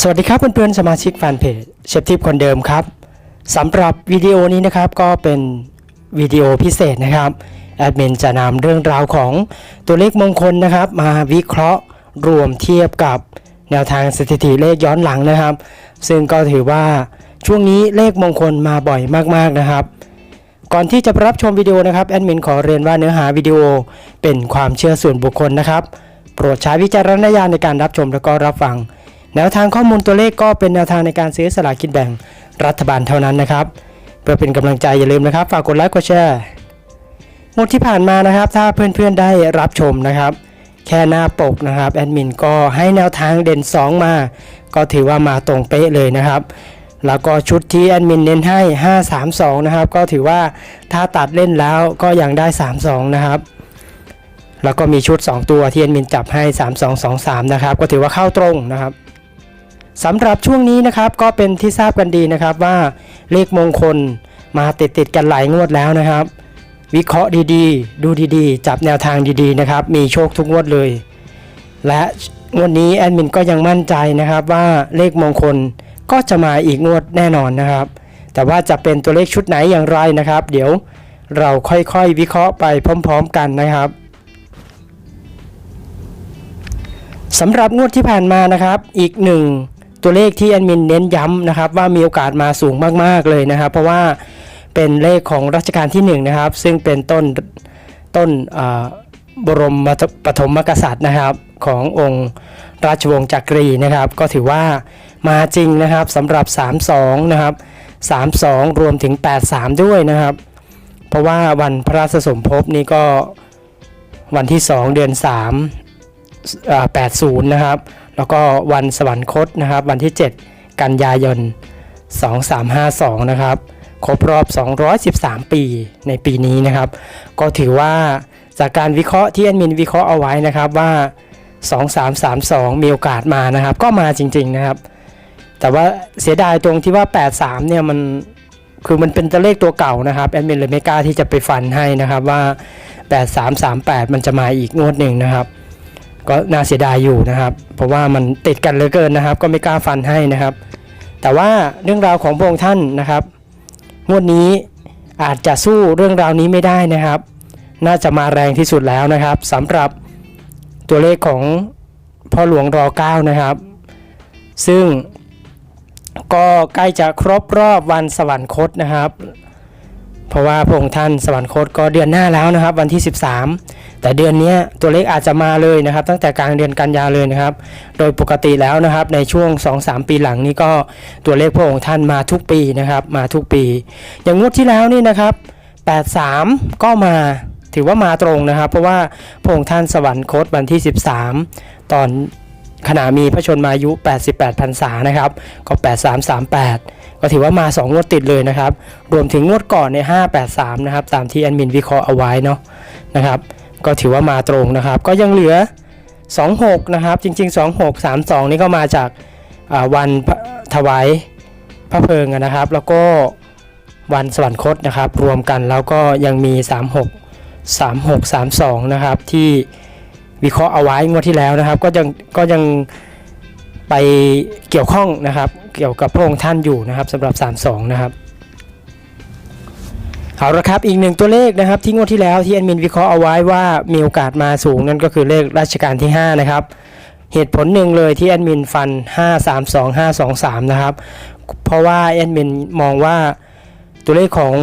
สวัสดีครับเพื่อนๆสมาชิกแฟนเพจเชฟทิปคนเดิมครับสำหรับวิดีโอนี้นะครับก็เป็นวิดีโอพิเศษนะครับแอดมินจะนำเรื่องราวของตัวเลขมงคลนะครับ มาวิเคราะห์รวมเทียบกับแนวทางสถิติเลขย้อนหลังนะครับ ซึ่งก็ถือว่าช่วงนี้เลขมงคลมาบ่อยมากๆนะครับ ก่อนที่จะรับชมวิดีโอนะครับแอดมินขอเรียนว่าเนื้อหาวิดีโอเป็นความเชื่อส่วนบุคคลนะครับ โปรดใช้วิจารณญาณในการรับชมและก็รับฟัง แนวทางข้อมูลตัวเลขก็เป็นแนวทางในการซื้อสลากกินแบ่งรัฐบาลเท่านั้นนะครับ เพื่อเป็นกำลังใจอย่าลืมนะครับ ฝากกดไลค์กดแชร์งวดที่ผ่านมานะครับ ถ้าเพื่อนๆได้รับชมนะครับ แค่หน้าปกนะครับแอดมินก็ให้แนวทางเด่น 2 มา ก็ถือว่ามาตรงเป๊ะเลยนะครับแล้วก็ชุดที่แอดมินเน้นให้ 532 นะครับ ก็ถือว่าถ้าตัดเล่นแล้วก็ยังได้ 32 นะครับ แล้วก็มีชุด 2 ตัวที่แอดมินจับให้ 3223 นะครับ ก็ถือว่าเข้าตรงนะครับ สำหรับช่วงนี้นะครับก็เป็นที่ทราบกันดีนะครับว่าเลขมงคลมาติดติดๆกันหลายงวดแล้วนะครับ วิเคราะห์ดีๆ ดูดีๆ จับแนวทางดีๆนะครับ มีโชคทุกงวดเลย และงวดนี้แอดมินก็ยังมั่นใจนะครับว่าเลขมงคลก็จะมาอีกงวดแน่นอนนะครับ แต่ว่าจะเป็นตัวเลขชุดไหนอย่างไรนะครับ เดี๋ยวเราค่อยๆวิเคราะห์ไปพร้อม ๆ กันนะครับสำหรับงวดที่ผ่านมานะครับ อีกหนึ่ง ตัวเลขที่แอดมินเน้นย้ำนะครับว่ามีโอกาสมาสูงมากๆเลยนะครับ เพราะว่าเป็นเลขของรัชกาลที่1นะครับ ซึ่งเป็นต้นต้นบรมปฐมกษัตริย์นะครับขององค์ราชวงศ์จักรีนะครับ ก็ถือว่ามาจริงนะครับสำหรับ 32 นะครับ 32 รวมถึง 83 ด้วยนะครับ เพราะว่าวันพระราชสมภพนี่ก็วันที่ 2 เดือน 3 80 นะครับ แล้วก็วันสวรรคตนะครับ วันที่ 7 กันยายน 2352 นะครับ ครบรอบ 213 ปีในปีนี้นะครับ ก็ถือว่าจากการวิเคราะห์ที่แอดมินวิเคราะห์เอาไว้นะครับว่า 2332 มีโอกาสมานะครับ ก็มาจริง ๆนะครับ แต่ว่าเสียดายตรงที่ว่า 83 เนี่ยมันคือมันเป็นตัวเลขตัวเก่านะครับแอดมินเลยไม่กล้าที่จะไปฟันให้นะครับว่า 8338 มันจะมาอีกงวดหนึ่งนะครับ ก็น่าเสียดายอยู่นะครับ เพราะว่ามันติดกันเหลือเกินนะครับ ก็ไม่กล้าฟันให้นะครับ แต่ว่าเรื่องราวของพระองค์ท่านนะครับงวดนี้อาจจะสู้เรื่องราวนี้ไม่ได้นะครับ น่าจะมาแรงที่สุดแล้วนะครับสำหรับตัวเลขของพ่อหลวงรอเก้านะครับ ซึ่งก็ใกล้จะครบรอบวันสวรรคตนะครับ เพราะว่าพระองค์ท่านสวรรคตก็เดือนหน้าแล้วนะครับ วันที่ 13 แต่เดือนนี้ตัวเลขอาจจะมาเลยนะครับ ตั้งแต่กลางเดือนกันยาเลยนะครับ โดยปกติแล้วนะครับ ในช่วง 2-3 ปีหลังนี้ก็ตัวเลขพระองค์ท่านมาทุกปีนะครับ มาทุกปี อย่างงวดที่แล้วนี่นะครับ 83 ก็มาถือว่ามาตรงนะครับ เพราะว่าพระองค์ท่านสวรรคตวันที่ 13 ตอนขณะมีพระชนมายุ 88พรรษานะครับ ก็ 8338 ก็ถือว่ามา 2 งวดติดเลยนะครับ รวมถึงงวดก่อนใน 583 นะครับ ตามที่แอดมินวิเคราะห์เอาไว้เนาะนะครับ ก็ถือว่ามาตรงนะครับ ก็ยังเหลือ 26 นะครับ จริง ๆ 26 32 นี่ก็มาจากวันถวายพระเพลิงนะครับ แล้วก็วันสวรรคตนะครับ รวมกันแล้วก็ยังมี 36 36 32 นะครับ ที่วิเคราะห์เอาไว้งวดที่แล้วนะครับ ก็ยังก็ยัง ไปเกี่ยวข้องนะครับ เกี่ยวกับพระองค์ท่านอยู่นะครับสำหรับ 32 นะครับเอาละครับ อีกหนึ่งตัวเลขนะครับ ที่งวดที่แล้วที่แอดมินวิเคราะห์เอาไว้ว่ามีโอกาสมาสูงนั่นก็คือเลขราชการที่ 5 นะครับ เหตุผลหนึ่งเลยที่แอดมินฟัน 532 523 นะครับ เพราะว่าแอดมินมองว่าตัวเลขของ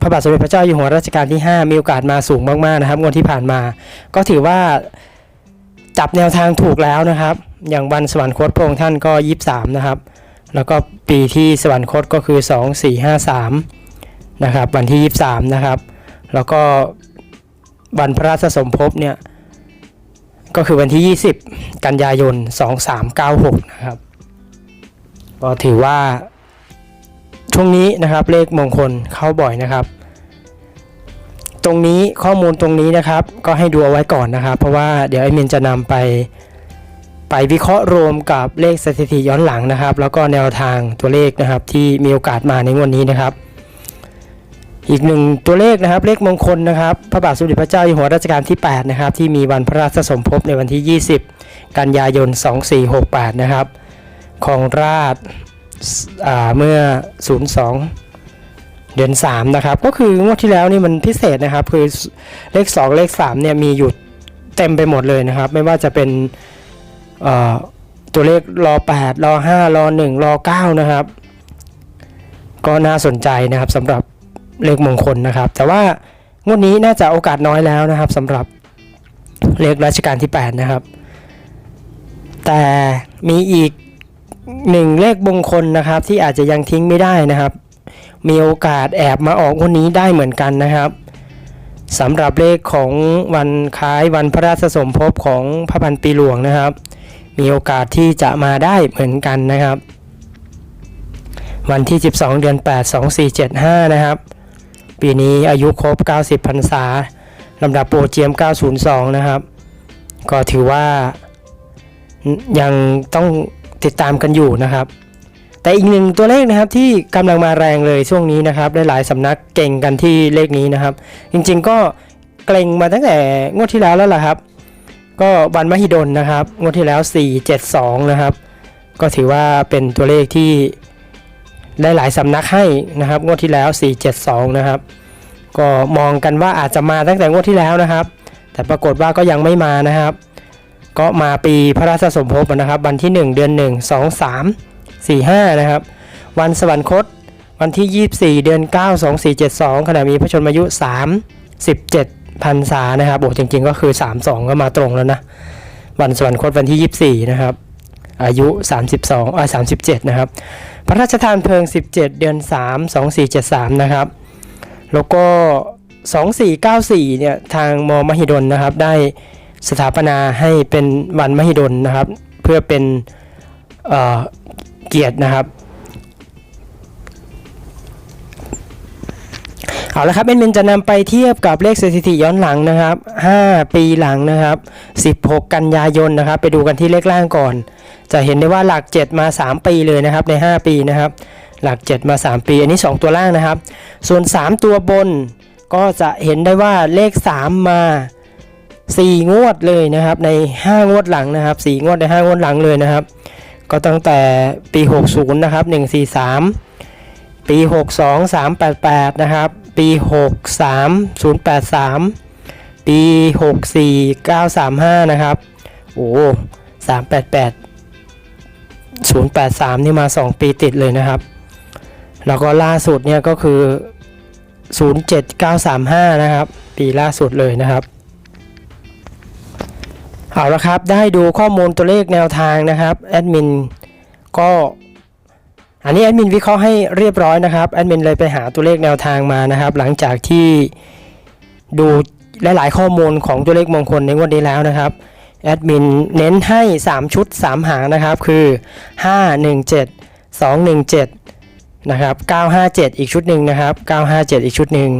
พระบาทสมเด็จพระเจ้าอยู่หัวรัชกาลที่ 5 มีโอกาสมาสูงมากๆนะครับงวดที่ผ่านมา ก็ถือว่าจับแนวทางถูกแล้วนะครับ อย่างวันสวรรคตพระองค์ท่านก็ 23 นะครับ แล้วก็ปีที่สวรรคตก็คือ 2453 นะครับ วันที่ 23 นะครับ แล้วก็วันพระราชสมภพเนี่ย ก็คือวันที่ 20 กันยายน 2396 นะครับ ก็ถือว่าช่วงนี้นะครับเลขมงคลเข้าบ่อยนะครับ ตรงนี้ข้อมูลตรงนี้นะครับ ก็ให้ดูเอาไว้ก่อนนะครับ เพราะว่าเดี๋ยวไอมินจะนำไปไป วิเคราะห์รวมกับเลขสถิติย้อนหลังนะครับ แล้วก็แนวทางตัวเลขนะครับที่มีโอกาสมาในงวดนี้นะครับ อีกหนึ่งตัวเลขนะครับ เลขมงคลนะครับ พระบาทสมเด็จพระเจ้าอยู่หัวรัชกาลที่8นะครับที่มีวันพระราชสมภพในวันที่ 20 กันยายน 2468 นะครับของราชเมื่อ 02 เดือน 3 นะครับ ก็คืองวดที่แล้วนี่มันพิเศษนะครับ คือเลข 2 เลข 3 เนี่ยมีอยู่เต็มไปหมดเลยนะครับ ไม่ว่าจะเป็น ตัวเลขรอ8รอ5รอ1รอ9นะครับ ก็น่าสนใจนะครับสำหรับเลขมงคลนะครับ แต่ว่างวดนี้น่าจะโอกาสน้อยแล้วนะครับสำหรับเลขรัชกาลที่ 8 นะครับ แต่มีอีกหนึ่งเลขมงคลนะครับ ที่อาจจะยังทิ้งไม่ได้นะครับ มีโอกาสแอบมาออกวันนี้ได้เหมือนกันนะครับสำหรับเลขของวันคล้ายวันพระราชสมภพของพระพันปีหลวงนะครับ มีโอกาสที่จะมาได้เหมือนกันนะครับ วันที่ 12 เดือน 8 2475 นะครับ ปีนี้อายุครบ 90พรรษาลำดับโปรเจียม 902 นะครับ ก็ถือว่ายังต้องติดตามกันอยู่นะครับ แต่อีกหนึ่งตัวเลขนะครับที่กำลังมาแรงเลยช่วงนี้นะครับได้หลายสำนักเก่งกันที่เลขนี้นะครับ จริงๆก็เกรงมาตั้งแต่งวดที่แล้วแล้วล่ะครับ ก็วันมหิดลนะครับ งวดที่แล้ว 472 นะครับ ก็ถือว่าเป็นตัวเลขที่ได้หลายสำนักให้นะครับ งวดที่แล้ว 472 นะครับ ก็มองกันว่าอาจจะมาตั้งแต่งวดที่แล้วนะครับ แต่ปรากฏว่าก็ยังไม่มานะครับ ก็มาปีพระราชสมภพนะครับ วันที่ 1 เดือน 1 2 3 4 5 นะครับ วันสวรรคตวันที่ 24 เดือน 9 2472 ขณะมีพระชนมายุ37 พรรษานะครับโอ้จริง ๆ ก็คือ 32 ก็มาตรงแล้วนะ วันสวรรคตวันที่ 24 นะครับ อายุ 32อ่า37 นะครับ พระราชทานเพลิง 17 เดือน 3 2473 นะครับ แล้วก็ 2494 เนี่ย ทางมมหิดลนะครับ ได้สถาปนาให้เป็นวันมหิดลนะครับ เพื่อเป็นเอ่อเกียรตินะครับ เอาละครับเอ็นมินจะนำไปเทียบกับเลขสถิติย้อนหลังนะครับ 5 ปีหลังนะครับ 16 กันยายนนะครับ ไปดูกันที่เลขล่างก่อน จะเห็นได้ว่าหลัก 7 มา 3 ปีเลยนะครับใน 5 ปีนะครับ หลัก 7 มา 3 ปี อันนี้ 2 ตัวล่างนะครับ ส่วน 3 ตัวบนก็จะเห็นได้ว่าเลข 3 มา 4 งวดเลยนะครับใน 5 งวดหลังนะครับ 4 งวดใน 5 งวดหลังเลยนะครับ ก็ตั้งแต่ปี 60 นะครับ 143 ปี 62 388 นะครับ ปี 63 083 ปี 64 935 นะครับ โอ้388 083 นี่มา 2 ปีติดเลยนะครับ แล้วก็ล่าสุดเนี่ยก็คือ 07935 นะครับ ปีล่าสุดเลยนะครับ เอาละครับ ได้ดูข้อมูลตัวเลขแนวทางนะครับ แอดมินก็ อันนี้แอดมินวิเคราะห์ให้เรียบร้อยนะครับแอดมินเลยไปหาตัวเลขแนวทางมานะครับ หลังจากที่ดูหลาย ๆ ข้อมูลของตัวเลขมงคลในงวดนี้แล้วนะครับแอดมินเน้นให้ 3 ชุด 3 หางนะครับ คือ 517 217 นะครับ 957 อีกชุดหนึ่งนะครับ 957 อีกชุดหนึ่ง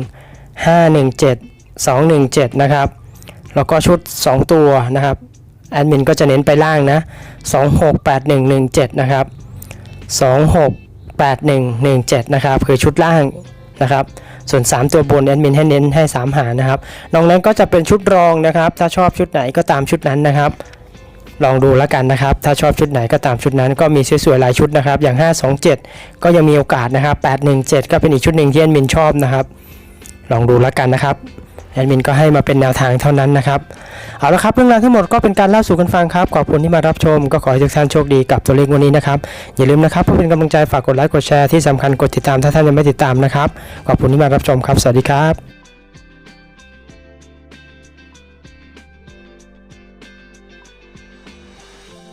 517 217 นะครับ แล้วก็ชุด 2 ตัวนะครับแอดมินก็จะเน้นไปล่างนะ 268117 นะครับ 268117 นะครับ คือชุดล่างนะครับ ส่วน 3 ตัวบนแอดมินให้เน้นให้ 3 หานะครับนอกนั้นก็จะเป็นชุดรองนะครับ ถ้าชอบชุดไหนก็ตามชุดนั้นนะครับ ลองดูแล้วกันนะครับ ถ้าชอบชุดไหนก็ตามชุดนั้น ก็มีสวยๆหลายชุดนะครับ อย่าง 527 ก็ยังมีโอกาสนะครับ 817 ก็เป็นอีกชุดหนึ่งที่แอดมินชอบนะครับ ลองดูแล้วกันนะครับ แอดมินก็ให้มาเป็นแนวทางเท่านั้นนะครับ เอาละครับเรื่องราวทั้งหมดก็เป็นการเล่าสู่กันฟังครับ ขอบคุณที่มารับชม ก็ขอให้ทุกท่านโชคดีกับตัวเลขวันนี้นะครับ อย่าลืมนะครับเพื่อเป็นกำลังใจฝากกดไลค์กดแชร์ที่สำคัญกดติดตามถ้าท่านยังไม่ติดตามนะครับ ขอบคุณที่มารับชมครับ สวัสดีครับ